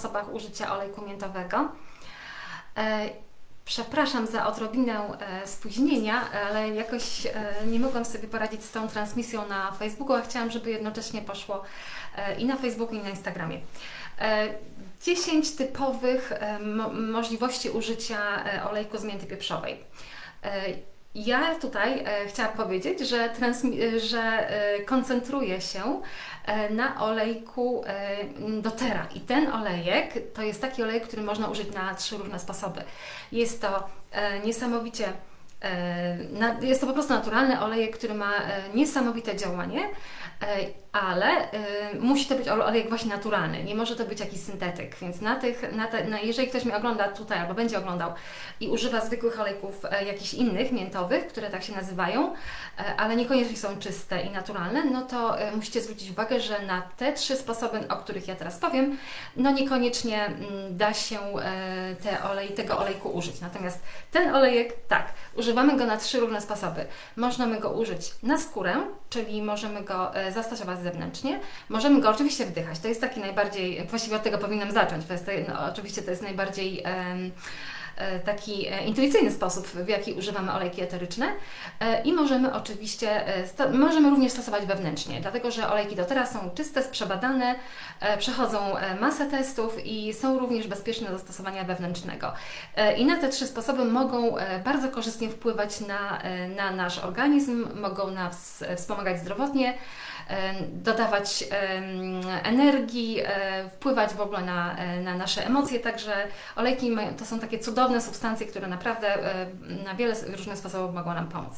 sposobach użycia olejku miętowego. E, Przepraszam za odrobinę e, spóźnienia, ale jakoś e, nie mogłam sobie poradzić z tą transmisją na Facebooku, a chciałam, żeby jednocześnie poszło i na Facebooku, i na Instagramie. E, 10 typowych mo- możliwości użycia olejku z mięty pieprzowej. Ja tutaj e, chciałam powiedzieć, że, transmi- e, że e, koncentruję się e, na olejku e, dotera. I ten olejek to jest taki olejek, który można użyć na trzy różne sposoby. Jest to e, niesamowicie, e, jest to po prostu naturalny olejek, który ma e, niesamowite działanie, ale e, musi to być ole- olejek właśnie naturalny. Nie może to być jakiś syntetyk. Więc na tych, na te, na, jeżeli ktoś mnie ogląda tutaj albo będzie oglądał i używa zwykłych olejków e, jakichś innych, miętowych, które tak się nazywają, e, ale niekoniecznie są czyste i naturalne, no to e, musicie zwrócić uwagę, że na te trzy sposoby, o których ja teraz powiem, no niekoniecznie mm, da się e, te olej, tego olejku użyć. Natomiast ten olejek, tak, używamy go na trzy różne sposoby. Możemy go użyć na skórę, czyli możemy go e, zastosować zewnętrznie. Możemy go oczywiście wdychać. To jest taki najbardziej, właściwie od tego powinnam zacząć. To jest, no, oczywiście to jest najbardziej e, taki e, intuicyjny sposób, w jaki używamy olejki eteryczne E, i możemy oczywiście, możemy również stosować wewnętrznie, dlatego że olejki do teraz są czyste, przebadane, przechodzą masę testów i są również bezpieczne do stosowania wewnętrznego. I na te trzy sposoby mogą bardzo korzystnie wpływać na, na nasz organizm, mogą nas wspomagać zdrowotnie, dodawać energii, e, wpływać w ogóle na, e, na nasze emocje. Także olejki to są takie cudowne substancje, które naprawdę e, na wiele różnych sposobów mogą nam pomóc.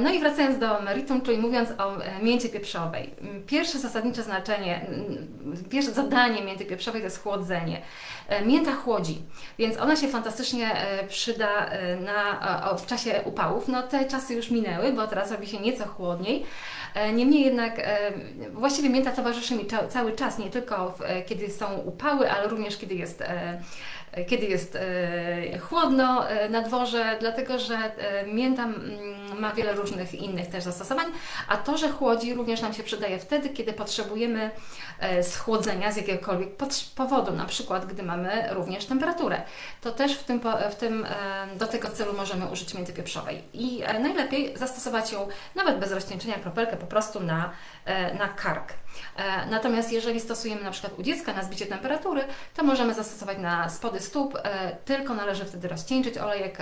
No i wracając do meritum, czyli mówiąc o mięcie pieprzowej. M, Pierwsze zasadnicze znaczenie, pierwsze zadanie mięty pieprzowej to jest chłodzenie. Mięta chłodzi, więc ona się fantastycznie przyda na, w czasie upałów. No te czasy już minęły, bo teraz robi się nieco chłodniej. Niemniej jednak właściwie mięta towarzyszy mi cały czas, nie tylko e, kiedy są upały, ale również kiedy jest, e, e, kiedy jest e, chłodno e, na dworze, dlatego że e, mięta ma wiele różnych innych też zastosowań, a to, że chłodzi również nam się przydaje wtedy, kiedy potrzebujemy schłodzenia z jakiegokolwiek powodu, na przykład gdy mamy również temperaturę. To też w tym, w tym do tego celu możemy użyć mięty pieprzowej. I najlepiej zastosować ją nawet bez rozcieńczenia, kropelkę po prostu na, na kark. E, Natomiast jeżeli stosujemy na przykład u dziecka na zbicie temperatury, to możemy zastosować na spody stóp, e, tylko należy wtedy rozcieńczyć olejek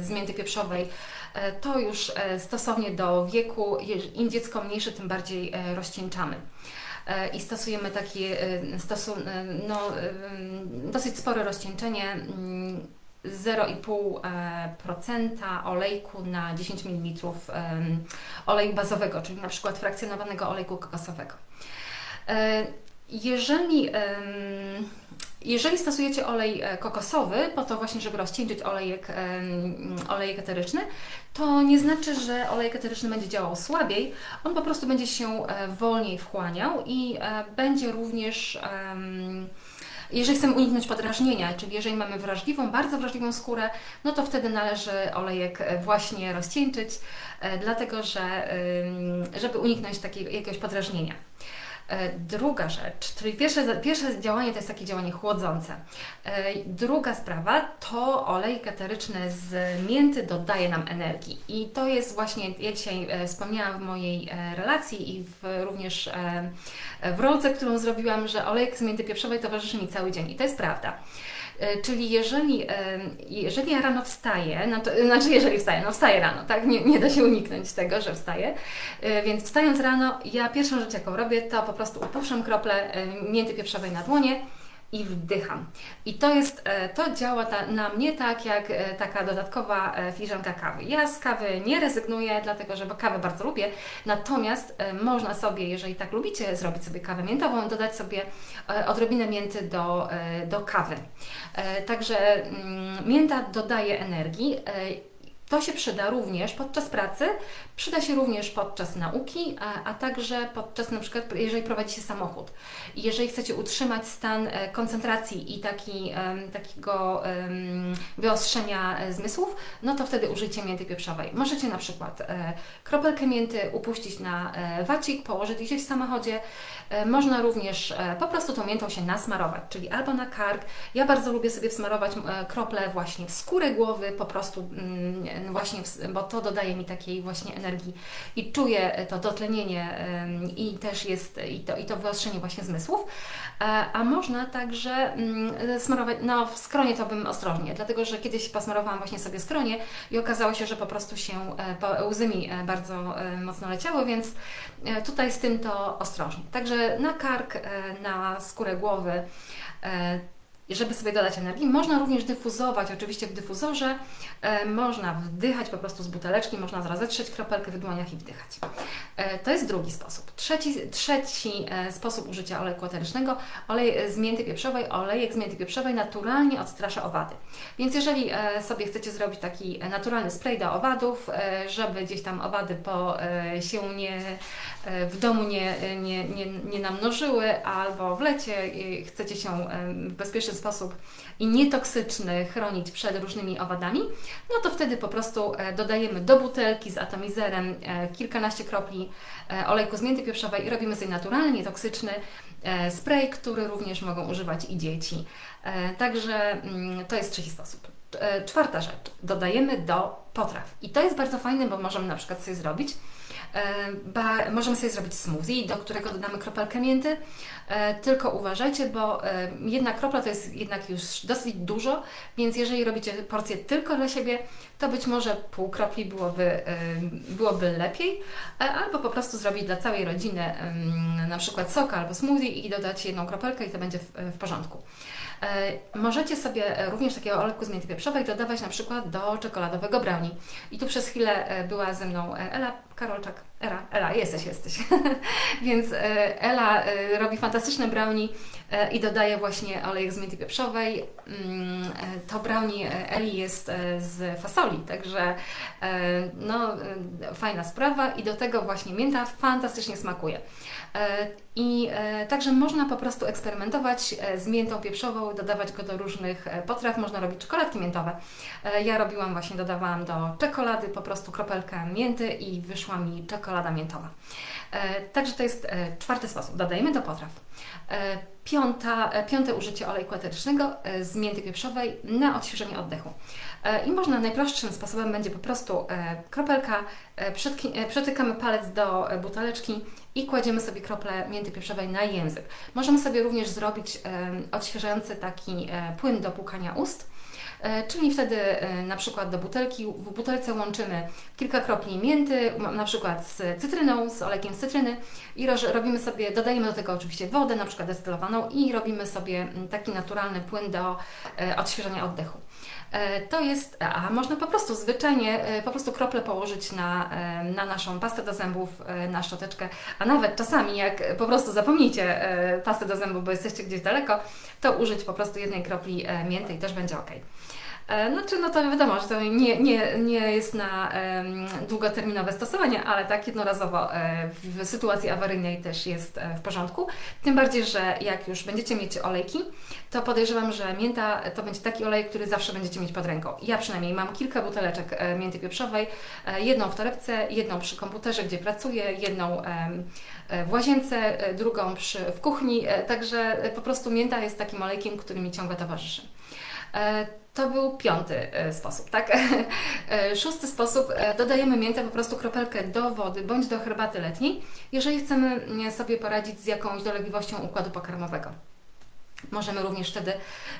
z mięty pieprzowej. E, To już stosownie do wieku, im dziecko mniejsze, tym bardziej rozcieńczamy. I stosujemy takie stosu, no, dosyć spore rozcieńczenie. Mm, 0,5% olejku na 10 ml oleju bazowego, czyli na przykład frakcjonowanego olejku kokosowego. E, Jeżeli, jeżeli stosujecie olej e, kokosowy, po to właśnie, żeby rozcieńczyć olejek, olejek eteryczny, to nie znaczy, że olejek eteryczny będzie działał słabiej, on po prostu będzie się e, wolniej wchłaniał i e, będzie również jeżeli chcemy uniknąć podrażnienia, czyli jeżeli mamy wrażliwą, bardzo wrażliwą skórę, no to wtedy należy olejek właśnie rozcieńczyć, e, dlatego że żeby uniknąć takiego jakiegoś podrażnienia. E, Druga rzecz, czyli pierwsze, pierwsze działanie to jest takie działanie chłodzące. E, Druga sprawa to olej eteryczny z mięty dodaje nam energii. I to jest właśnie, ja dzisiaj e, wspomniałam w mojej relacji i w, również w rolce, którą zrobiłam, że olejek z mięty pieprzowej towarzyszy mi cały dzień. I to jest prawda. Czyli jeżeli, jeżeli ja rano wstaję, no to, znaczy jeżeli wstaję, no wstaję rano, tak? Nie, nie da się uniknąć tego, że wstaję. Więc wstając rano, ja pierwszą rzecz, jaką robię, to po prostu upuszczam kroplę e, mięty pieprzowej na dłonie i wdycham. I to jest, e, to działa ta, na mnie tak jak e, taka dodatkowa filiżanka kawy. Ja z kawy nie rezygnuję, dlatego że kawę bardzo lubię, natomiast można sobie, jeżeli tak lubicie, zrobić sobie kawę miętową, dodać sobie odrobinę mięty do, do kawy. Także mm, mięta dodaje energii. To się przyda również podczas pracy, przyda się również podczas nauki, a, a także podczas na przykład, jeżeli prowadzicie samochód. I jeżeli chcecie utrzymać stan e, koncentracji i taki, takiego wyostrzenia e, zmysłów, no to wtedy użyjcie mięty pieprzowej. Możecie na przykład e, kropelkę mięty upuścić na e, wacik, położyć gdzieś w samochodzie. E, można również e, po prostu tą miętą się nasmarować, czyli albo na kark. Ja bardzo lubię sobie wsmarować e, krople właśnie w skórę głowy, po prostu mm, właśnie, w, bo to dodaje mi takiej właśnie energii i czuję to dotlenienie i też jest i to, i to wyostrzenie właśnie zmysłów. E, A można także mm, smarować, no w skronie to bym ostrożnie, dlatego że kiedyś posmarowałam właśnie sobie skronie i okazało się, że po prostu się e, łzy mi e, bardzo mocno leciały, więc tutaj z tym to ostrożnie. Także na kark, na skórę głowy, żeby sobie dodać energii. Można również dyfuzować, oczywiście w dyfuzorze. E, można wdychać po prostu z buteleczki, można zaraz zetrzeć kropelkę w dłoniach i wdychać. E, to jest drugi sposób. Trzeci, trzeci e, sposób użycia oleju eterycznego, olej z mięty pieprzowej. Olejek z mięty pieprzowej naturalnie odstrasza owady. Więc jeżeli sobie chcecie zrobić taki naturalny spray do owadów, żeby gdzieś tam owady po, się nie, w domu nie, nie, nie, nie namnożyły, albo w lecie chcecie się e, w bezpieczny sposób i nietoksyczny chronić przed różnymi owadami, no to wtedy po prostu e, dodajemy do butelki z atomizerem e, kilkanaście kropli e, olejku z mięty pieprzowej i robimy sobie naturalny, nietoksyczny spray, który również mogą używać i dzieci. Także mm, to jest trzeci sposób. Czwarta rzecz. Dodajemy do potraw. I to jest bardzo fajne, bo możemy na przykład sobie zrobić e, ba, możemy sobie zrobić smoothie, do którego dodamy kropelkę mięty. E, tylko uważajcie, bo e, jedna kropla to jest jednak już dosyć dużo, więc jeżeli robicie porcję tylko dla siebie, to być może pół kropli byłoby, byłoby lepiej, albo po prostu zrobić dla całej rodziny na przykład sok albo smoothie i dodać jedną kropelkę i to będzie w, w porządku. E, Możecie sobie e, również takiego olejku z mięty pieprzowej dodawać na przykład do czekoladowego brownie. I tu przez chwilę e, była ze mną Ela Karolczak. Ela, Ela jesteś, jesteś. Więc Ela robi fantastyczne brownie i dodaje właśnie olejek z mięty pieprzowej. Mm, e, To brownie e, Eli jest e, z fasoli, także e, no, e, fajna sprawa i do tego właśnie mięta fantastycznie smakuje. E, I e, także można po prostu eksperymentować e, z miętą pieprzową, dodawać go do różnych e, potraw, można robić czekoladki miętowe. E, Ja robiłam właśnie, dodawałam do czekolady po prostu kropelkę mięty i wyszła mi czekolada miętowa. E, Także to jest e, czwarty sposób. Dodajemy do potraw. E, Piąta, e, piąte użycie olejku eterycznego e, z mięty pieprzowej na odświeżenie oddechu. I można najprostszym sposobem będzie po prostu kropelka, przytykamy palec do buteleczki i kładziemy sobie krople mięty pieprzowej na język. Możemy sobie również zrobić odświeżający taki płyn do płukania ust. E, Czyli wtedy e, na przykład do butelki, w butelce łączymy kilka kropli mięty, na przykład z cytryną, z olejkiem z cytryny i robimy sobie, dodajemy do tego oczywiście wodę, na przykład destylowaną i robimy sobie taki naturalny płyn do e, odświeżania oddechu. E, To jest, a można po prostu zwyczajnie, e, po prostu krople położyć na, e, na naszą pastę do zębów, na szczoteczkę, a nawet czasami jak po prostu zapomnicie pastę do zębów, bo jesteście gdzieś daleko, to użyć po prostu jednej kropli mięty i też będzie ok. Znaczy, no to wiadomo, że to nie, nie, nie jest na długoterminowe stosowanie, ale tak jednorazowo e, w sytuacji awaryjnej też jest e, w porządku. Tym bardziej, że jak już będziecie mieć olejki, to podejrzewam, że mięta to będzie taki olej, który zawsze będziecie mieć pod ręką. Ja przynajmniej mam kilka buteleczek mięty pieprzowej, jedną w torebce, jedną przy komputerze, gdzie pracuję, jedną w łazience, drugą przy, w kuchni, także po prostu mięta jest takim olejkiem, który mi ciągle towarzyszy. To był piąty e, sposób, tak? E, Szósty sposób, e, dodajemy miętę po prostu kropelkę do wody bądź do herbaty letniej, jeżeli chcemy mm, sobie poradzić z jakąś dolegliwością układu pokarmowego. Możemy również wtedy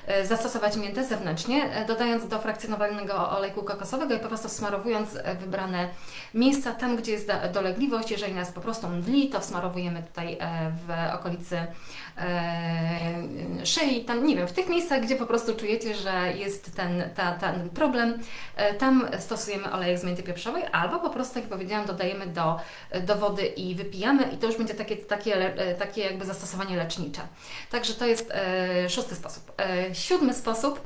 e, zastosować miętę zewnętrznie, e, dodając do frakcjonowanego olejku kokosowego i po prostu smarowując e, wybrane miejsca tam, gdzie jest dolegliwość. Jeżeli nas po prostu mdli, to smarowujemy tutaj w okolicy szyi, tam nie wiem, w tych miejscach, gdzie po prostu czujecie, że jest ten, ta, ten problem, tam stosujemy olejek z mięty pieprzowej, albo po prostu, jak powiedziałam, dodajemy do, do wody i wypijamy i to już będzie takie, takie, takie jakby zastosowanie lecznicze. Także to jest szósty sposób. E, siódmy sposób,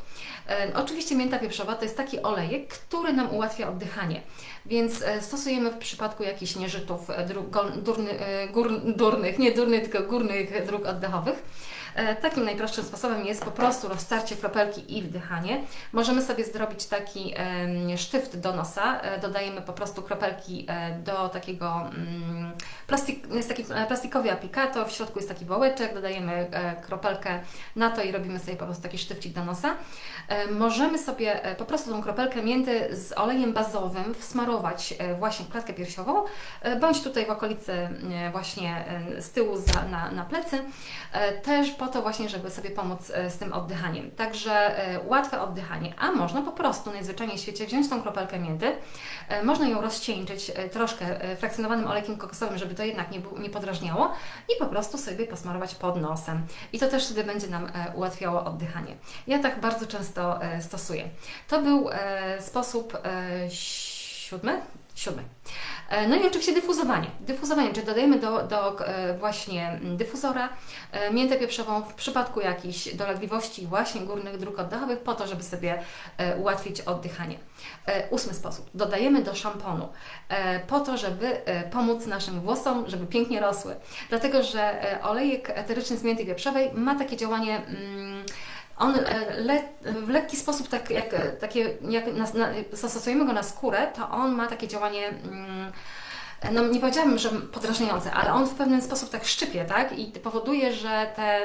e, oczywiście mięta pieprzowa to jest taki olejek, który nam ułatwia oddychanie. Więc e, stosujemy w przypadku jakichś nieżytów e, dróg, e, gór, durnych, nie durnych, tylko górnych dróg oddechowych. E, Takim najprostszym sposobem jest po prostu roztarcie kropelki i wdychanie. Możemy sobie zrobić taki sztyft do nosa. E, Dodajemy po prostu kropelki e, do takiego mm, plastik, jest taki plastikowy aplikator, w środku jest taki wałeczek, dodajemy kropelkę na to i robimy sobie po prostu taki sztywcik do nosa. Możemy sobie po prostu tą kropelkę mięty z olejem bazowym wsmarować właśnie w klatkę piersiową, bądź tutaj w okolicy właśnie z tyłu za, na, na plecy, też po to właśnie, żeby sobie pomóc e, z tym oddychaniem. Także e, łatwe oddychanie, a można po prostu najzwyczajniej w świecie wziąć tą kropelkę mięty, e, można ją rozcieńczyć troszkę frakcjonowanym olejkiem kokosowym, żeby to jednak nie, nie podrażniało i po prostu sobie posmarować pod nosem. I to też wtedy będzie nam ułatwiało oddychanie. Ja tak bardzo często stosuję. To był sposób siódmy? Siódmy. E, No i oczywiście dyfuzowanie. Dyfuzowanie, czyli dodajemy do, do e, właśnie mm, dyfuzora e, miętę pieprzową w przypadku jakichś dolegliwości właśnie górnych dróg oddechowych po to, żeby sobie ułatwić oddychanie. Ósmy sposób. Dodajemy do szamponu po to, żeby pomóc naszym włosom, żeby pięknie rosły. Dlatego, że olejek eteryczny z mięty pieprzowej ma takie działanie mm, on e, le, w lekki sposób, tak jak, e, takie, jak na, zastosujemy go na skórę, to on ma takie działanie, mm, no nie powiedziałabym, że podrażniające, ale on w pewien sposób tak szczypie, tak? I powoduje, że te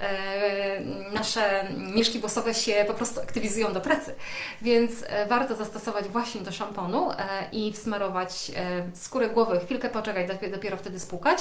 e, nasze mieszki włosowe się po prostu aktywizują do pracy. Więc warto zastosować właśnie do szamponu i wsmarować e, skórę głowy, chwilkę poczekać, dopiero wtedy spłukać.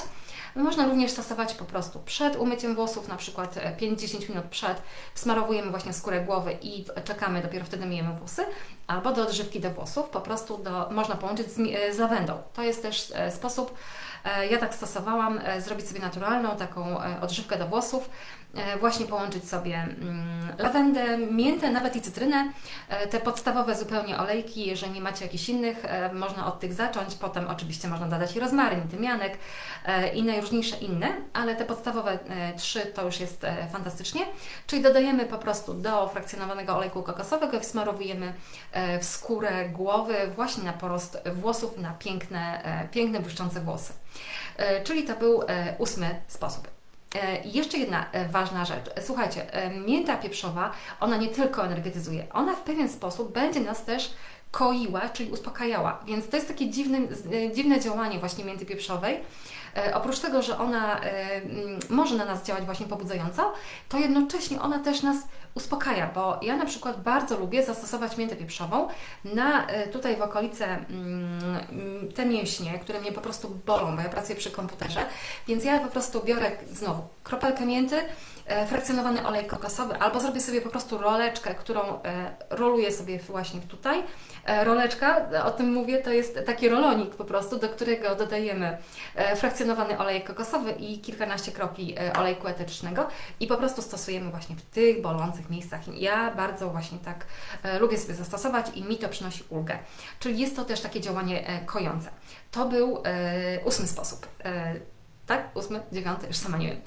Można również stosować po prostu przed umyciem włosów, na przykład e, 5-10 minut przed, wsmarowujemy właśnie skórę głowy i czekamy, dopiero wtedy myjemy włosy, albo do odżywki do włosów, po prostu do, można połączyć z, e, z lawendą. To jest też e, sposób, e, ja tak stosowałam, e, zrobić sobie naturalną taką e, odżywkę do włosów, e, właśnie połączyć sobie mm, lawendę, miętę, nawet i cytrynę, e, te podstawowe zupełnie olejki, jeżeli nie macie jakichś innych, e, można od tych zacząć, potem oczywiście można dodać i rozmaryn, tymianek e, i najróżniejsze inne, ale te podstawowe e, trzy to już jest e, fantastycznie, czyli dodajemy po prostu do frakcjonowanego olejku kokosowego i wsmarowujemy e, w skórę głowy właśnie na porost włosów, na piękne, e, piękne błyszczące włosy. E, Czyli to był e, ósmy sposób. E, Jeszcze jedna e, ważna rzecz. Słuchajcie, e, mięta pieprzowa, ona nie tylko energetyzuje, ona w pewien sposób będzie nas też koiła, czyli uspokajała. Więc to jest takie dziwne, dziwne działanie właśnie mięty pieprzowej. E, Oprócz tego, że ona e, może na nas działać właśnie pobudzająco, to jednocześnie ona też nas uspokaja, bo ja na przykład bardzo lubię zastosować miętę pieprzową na e, tutaj w okolice te mięśnie, które mnie po prostu bolą, bo ja pracuję przy komputerze, więc ja po prostu biorę znowu kropelkę mięty, frakcjonowany olej kokosowy, albo zrobię sobie po prostu roleczkę, którą e, roluję sobie właśnie tutaj. E, Roleczka, o tym mówię, to jest taki rolonik po prostu, do którego dodajemy e, frakcjonowany olej kokosowy i kilkanaście kropli e, olejku eterycznego i po prostu stosujemy właśnie w tych bolących miejscach. Ja bardzo właśnie tak e, lubię sobie zastosować i mi to przynosi ulgę. Czyli jest to też takie działanie e, kojące. To był e, ósmy sposób. Tak? Ósmy, dziewiąty, już sama nie wiem.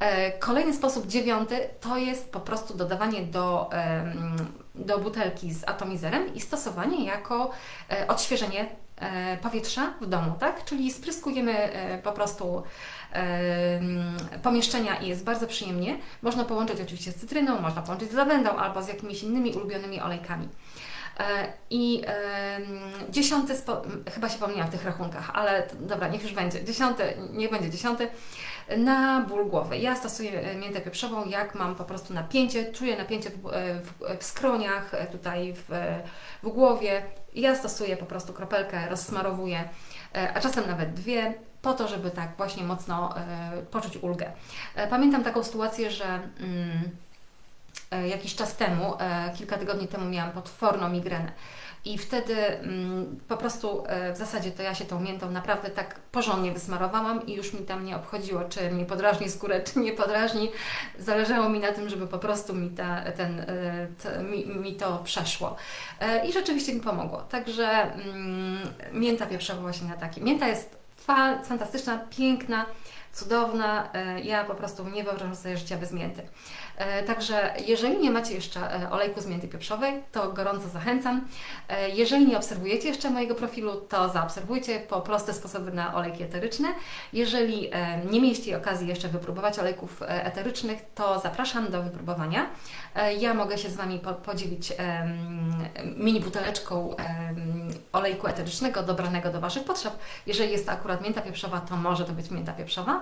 E, Kolejny sposób, dziewiąty, to jest po prostu dodawanie do, do butelki z atomizerem i stosowanie jako e, odświeżenie e, powietrza w domu, tak? Czyli spryskujemy po prostu pomieszczenia i jest bardzo przyjemnie. Można połączyć oczywiście z cytryną, można połączyć z lawendą albo z jakimiś innymi ulubionymi olejkami. E, I dziesiąty, spo, chyba się pomyliłam w tych rachunkach, ale dobra, niech już będzie. Dziesiąty, niech będzie dziesiąty. Na ból głowy. Ja stosuję e, miętę pieprzową, jak mam po prostu napięcie, czuję napięcie w, e, w, w skroniach, tutaj w, w głowie. Ja stosuję po prostu kropelkę, rozsmarowuję, a czasem nawet dwie, po to, żeby tak właśnie mocno e, poczuć ulgę. E, Pamiętam taką sytuację, że mm, e, jakiś czas temu, kilka tygodni temu miałam potworną migrenę. I wtedy mm, po prostu w zasadzie to ja się tą miętą naprawdę tak porządnie wysmarowałam i już mi tam nie obchodziło, czy mi podrażni skórę, czy nie podrażni. Zależało mi na tym, żeby po prostu mi, ta, ten, to, mi, mi to przeszło. I rzeczywiście mi pomogło. Także mm, mięta pieprzowa właśnie na taki. Mięta jest fantastyczna, piękna, cudowna. E, Ja po prostu nie wyobrażam sobie życia bez mięty. E, Także jeżeli nie macie jeszcze e, olejku z mięty pieprzowej, to gorąco zachęcam. Jeżeli nie obserwujecie jeszcze mojego profilu, to zaobserwujcie po proste sposoby na olejki eteryczne. Jeżeli nie mieliście okazji jeszcze wypróbować olejków eterycznych, to zapraszam do wypróbowania. Ja mogę się z Wami po- podzielić mini buteleczką olejku eterycznego dobranego do Waszych potrzeb. Jeżeli jest to akurat mięta pieprzowa, to może to być mięta pieprzowa.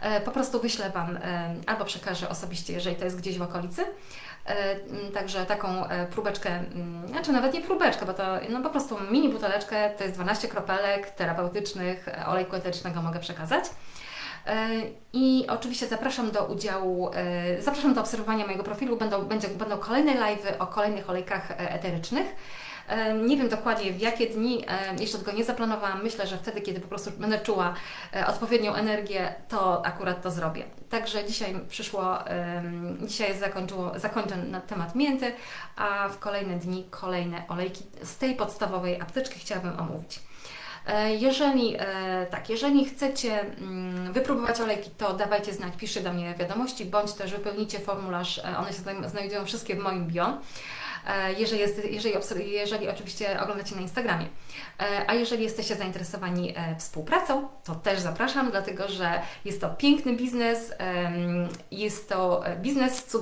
E, Po prostu wyślę Wam em, albo przekażę osobiście, jeżeli to jest gdzieś w okolicy. E, Także taką e, próbeczkę, znaczy nawet nie próbeczkę, bo to no po prostu mini buteleczkę, to jest 12 kropelek terapeutycznych e, olejku eterycznego mogę przekazać. E, I oczywiście zapraszam do udziału, e, zapraszam do obserwowania mojego profilu. Będą, będzie, będą kolejne live'y o kolejnych olejkach e, eterycznych. Nie wiem dokładnie w jakie dni, jeszcze tego nie zaplanowałam. Myślę, że wtedy, kiedy po prostu będę czuła e, odpowiednią energię, to akurat to zrobię. Także dzisiaj przyszło, dzisiaj zakończyło, zakończę na temat mięty, a w kolejne dni kolejne olejki z tej podstawowej apteczki chciałabym omówić. E, Jeżeli, e, tak, jeżeli chcecie mm, wypróbować olejki, to dawajcie znać, piszcie do mnie wiadomości, bądź też wypełnijcie formularz, one się znaj- znajdują wszystkie w moim bio. E, Jeżeli, jest, jeżeli, jeżeli oczywiście oglądacie na Instagramie. E, A jeżeli jesteście zainteresowani e, współpracą, to też zapraszam, dlatego że jest to piękny biznes, jest to biznes cudowny.